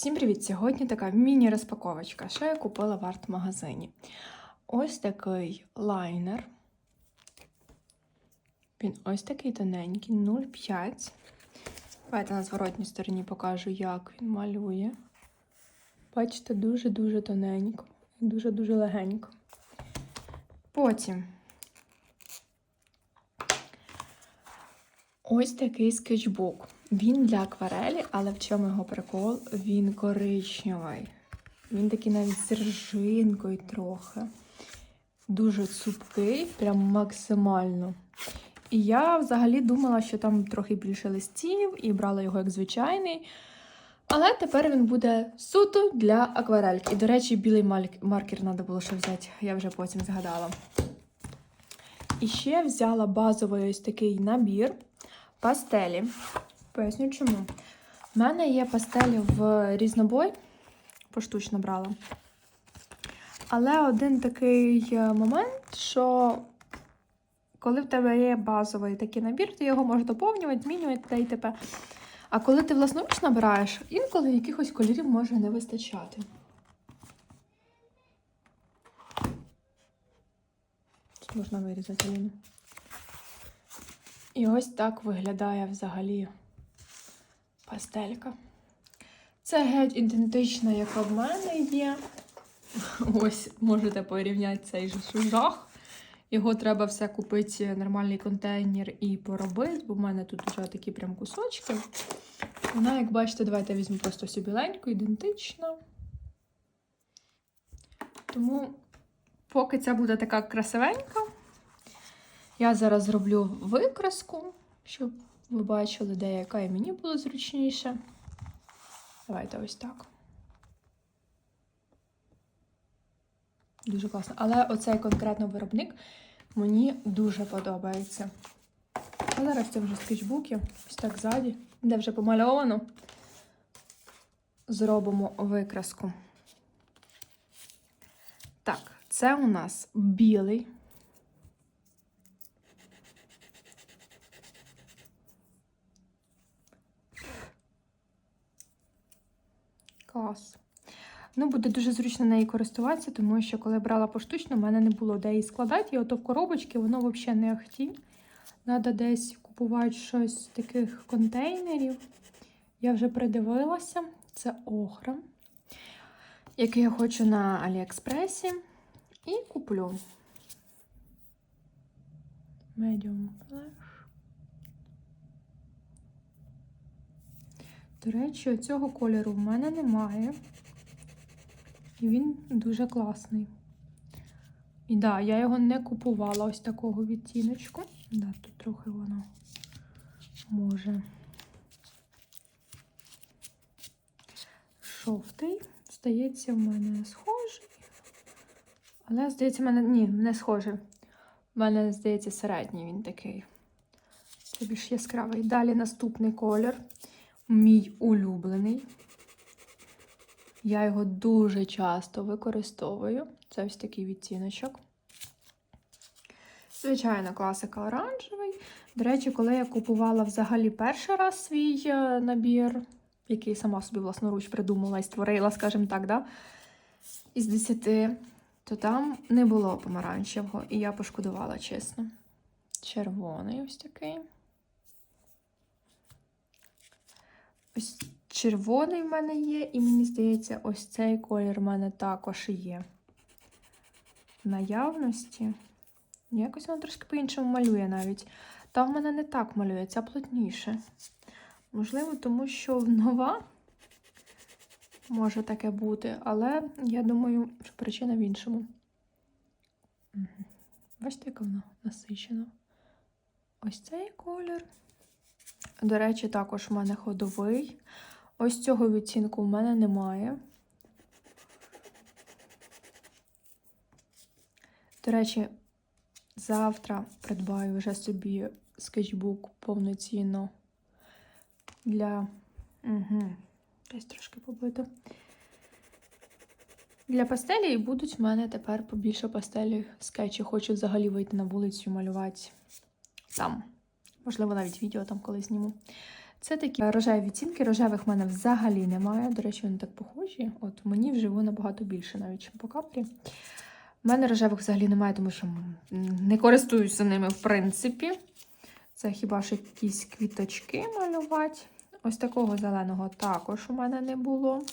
Всім привіт! Сьогодні така міні-розпаковочка, що я купила в арт-магазині. Ось такий лайнер. Він ось такий тоненький, 0,5. Давайте на зворотній стороні покажу, як він малює. Бачите, дуже-дуже тоненько, дуже-дуже легенько. Потім ось такий скетчбук. Він для акварелі, але в чому його прикол? Він коричневий. Він такий навіть з ржинкою трохи. Дуже цупкий, прям максимально. І я взагалі думала, що там трохи більше листів і брала його як звичайний. Але тепер він буде суто для акварельки. І, до речі, білий маркер треба було ще взяти, я вже потім згадала. І ще взяла базовий ось такий набір пастелі. Поясню чому. У мене є пастелі в різнобой, поштучно брала. Але один такий е, момент, що коли в тебе є базовий такий набір, ти його можеш доповнювати, змінювати та й т.п. А коли ти власноруч набираєш, інколи якихось кольорів може не вистачати. Це можна вирізати Аліну. І ось так виглядає взагалі пастелька. Це геть ідентична, яка в мене є. Ось можете порівняти цей же жах. Його треба все купити нормальний контейнер і поробити, бо в мене тут вже такі прям кусочки. Вона, як бачите, давайте візьму просто всю біленьку, ідентична. Тому, поки ця буде така красивенька, я зараз зроблю викраску, щоб ви бачили, де яка і мені було зручніше. Давайте ось так. Дуже класно. Але оцей конкретно виробник мені дуже подобається. А зараз це вже скетчбуки, ось так ззаді, де вже помальовано. Зробимо викраску. Так, це у нас білий. Клас. Ну, буде дуже зручно нею користуватися, тому що коли брала поштучно, в мене не було де її складати. І ото в коробочці воно взагалі не ахті. Треба десь купувати щось з таких контейнерів. Я вже придивилася. Це охра, який я хочу на Аліекспресі. І куплю. Medium Flash. До речі, цього кольору в мене немає. І він дуже класний. І да, я його не купувала ось такого відтіночку. Да, тут трохи воно може. Жовтий. Здається, в мене схожий. Але, здається, в мене. Ні, не схожий. В мене, здається, середній він такий. Це більш яскравий. Далі наступний колір. Мій улюблений. Я його дуже часто використовую. Це ось такий відтіночок. Звичайно, класика оранжевий. До речі, коли я купувала взагалі перший раз свій е, набір, який сама собі власноруч придумала і створила, скажімо так, да? із 10, то там не було помаранчевого, і я пошкодувала, чесно. Червоний ось такий. Ось червоний в мене є, і мені здається, ось цей колір в мене також є. В наявності. Якось воно трошки по-іншому малює навіть. Та в мене не так малює, ця плотніше. Можливо, тому що нова може таке бути, але я думаю, що причина в іншому. Бачите, яка вона насичена. Ось цей колір. До речі, також в мене ходовий. Ось цього відтінку в мене немає. До речі, завтра придбаю вже собі скетчбук повноцінно для. Угу. Десь трошки побито. Для пастелі і будуть в мене тепер побільше пастелі скетчі. Хочу взагалі вийти на вулицю малювати там. Можливо, навіть відео там колись зніму. Це такі рожеві відтінки. Рожевих в мене взагалі немає. До речі, вони так похожі. От мені вживу набагато більше, навіть ніж по каплі. У мене рожевих взагалі немає, тому що не користуюся ними в принципі. Це хіба що якісь квіточки малювати. Ось такого зеленого також у мене не було.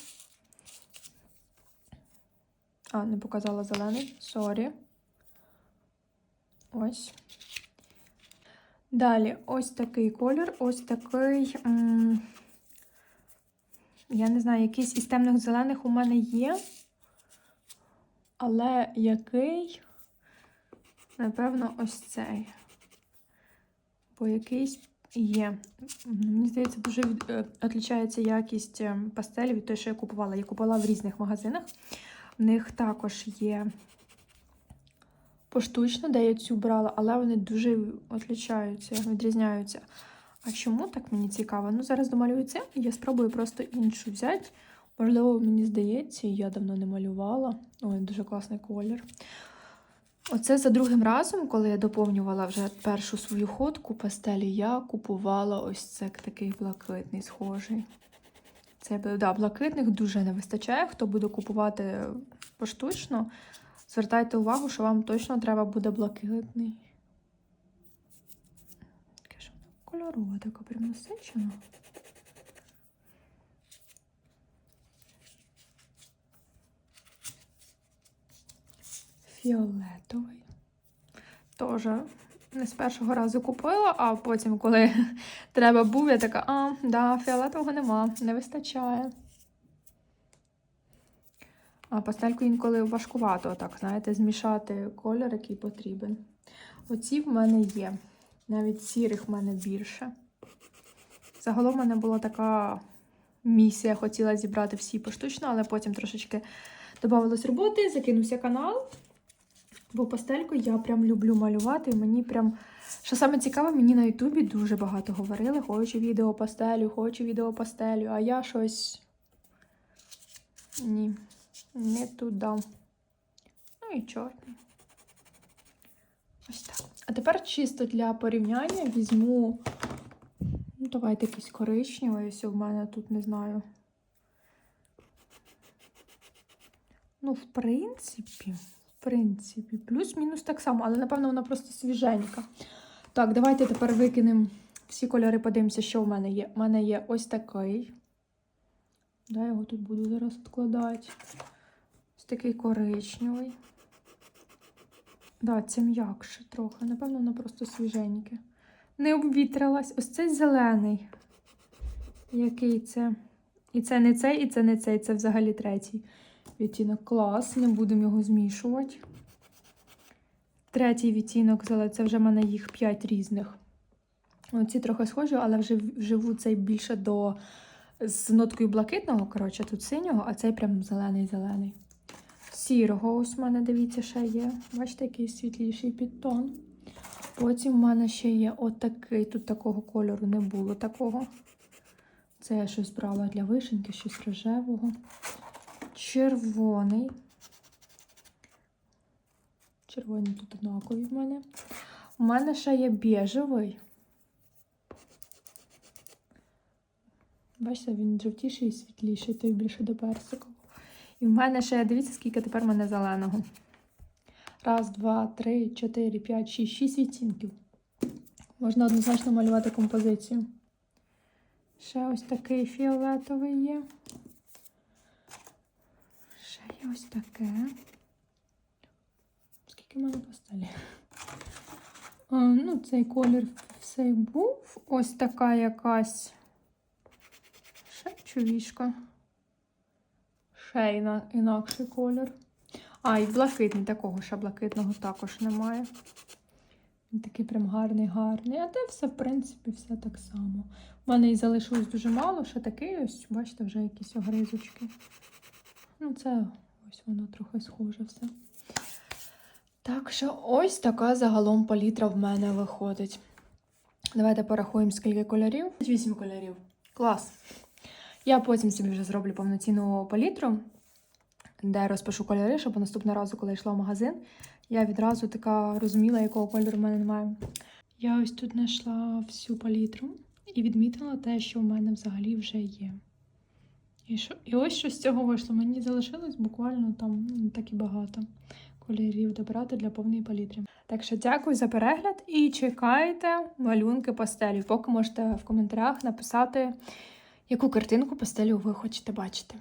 А, не показала зелений, сорі. Ось. Далі, ось такий колір, ось такий. м, Я не знаю, якийсь із темних зелених у мене є. Але який, напевно, ось цей. Бо якийсь є. Мені здається, дуже від, е, відрізняється якість е, пастелі від того, що я купувала. Я купувала в різних магазинах. В них також є поштучно, де я цю брала, але вони дуже відрізняються, відрізняються. А чому так мені цікаво? Ну, зараз домалюю це, я спробую просто іншу взяти. Можливо, мені здається, я давно не малювала. Ой, дуже класний колір. Оце за другим разом, коли я доповнювала вже першу свою ходку пастелі, я купувала ось це такий блакитний схожий. Це да, блакитних дуже не вистачає. Хто буде купувати поштучно, звертайте увагу, що вам точно треба буде блакитний. Таке ж кольорова, така прям насичена. Фіолетовий. Тоже не з першого разу купила, а потім, коли треба був, я така, а, да, фіолетового нема, не вистачає. А пастельку інколи важкувато, так, знаєте, змішати колір, який потрібен. Оці в мене є. Навіть сірих в мене більше. Загалом в мене була така місія, хотіла зібрати всі поштучно, але потім трошечки додавалось роботи, закинувся канал. Бо пастельку я прям люблю малювати. Мені прям, що саме цікаве, мені на Ютубі дуже багато говорили. Хочу відео пастелю, хочу відео пастелю, а я щось. Ні, не туди. Ну і чорний. Ось так. А тепер чисто для порівняння візьму. Ну, давайте якийсь коричневий. Ось у мене тут не знаю. Ну, в принципі, в принципі, плюс-мінус так само, але напевно вона просто свіженька. Так, давайте тепер викинемо всі кольори, подивимося, що в мене є. У мене є ось такий. Да, його тут буду зараз відкладати. Такий коричневий. Да, це м'якше трохи. Напевно, воно просто свіженьке. Не обвітрилась. Ось цей зелений. Який це? І це не цей, і це не цей. Це взагалі третій відтінок. Клас. Не будемо його змішувати. Третій відтінок, це вже в мене їх 5 різних. Оці трохи схожі, але вже вживу цей більше до з ноткою блакитного. Коротше, тут синього, а цей прям зелений-зелений. Сірого, ось в мене, дивіться, ще є. Бачите, який світліший підтон. Потім в мене ще є отакий. Тут такого кольору не було такого. Це я щось брала для вишеньки, щось рожевого. Червоний. Червоні тут однакові в мене. У мене ще є біжевий. Бачите, він жовтіший і світліший, той більше до персикового. І в мене ще, дивіться, скільки тепер в мене зеленого. Раз, два, три, чотири, п'ять, шість, шість відтінків. Можна однозначно малювати композицію. Ще ось такий фіолетовий є. Ще є ось таке. Скільки в мене пастелі? Ну, цей колір все був. Ось така якась ще чувішка. Ще іна- інакший колір. А, і блакитний, такого ще блакитного також немає. Він такий прям гарний, гарний. А те все, в принципі, все так само. У мене і залишилось дуже мало, ще такий ось, бачите, вже якісь огризочки. Ну, це ось воно трохи схоже все. Так що ось така загалом палітра в мене виходить. Давайте порахуємо, скільки кольорів. Вісім кольорів. Клас. Я потім собі вже зроблю повноцінну палітру, де розпишу кольори, щоб наступного разу, коли йшла в магазин, я відразу така розуміла, якого кольору в мене немає. Я ось тут знайшла всю палітру. і відмітила те, що в мене взагалі вже є. І, що, і ось що з цього вийшло. Мені залишилось буквально там ну, так і багато кольорів добрати для повної палітри. Так що дякую за перегляд і чекайте малюнки пастелі. Поки можете в коментарях написати, яку картинку пастелю ви хочете бачити.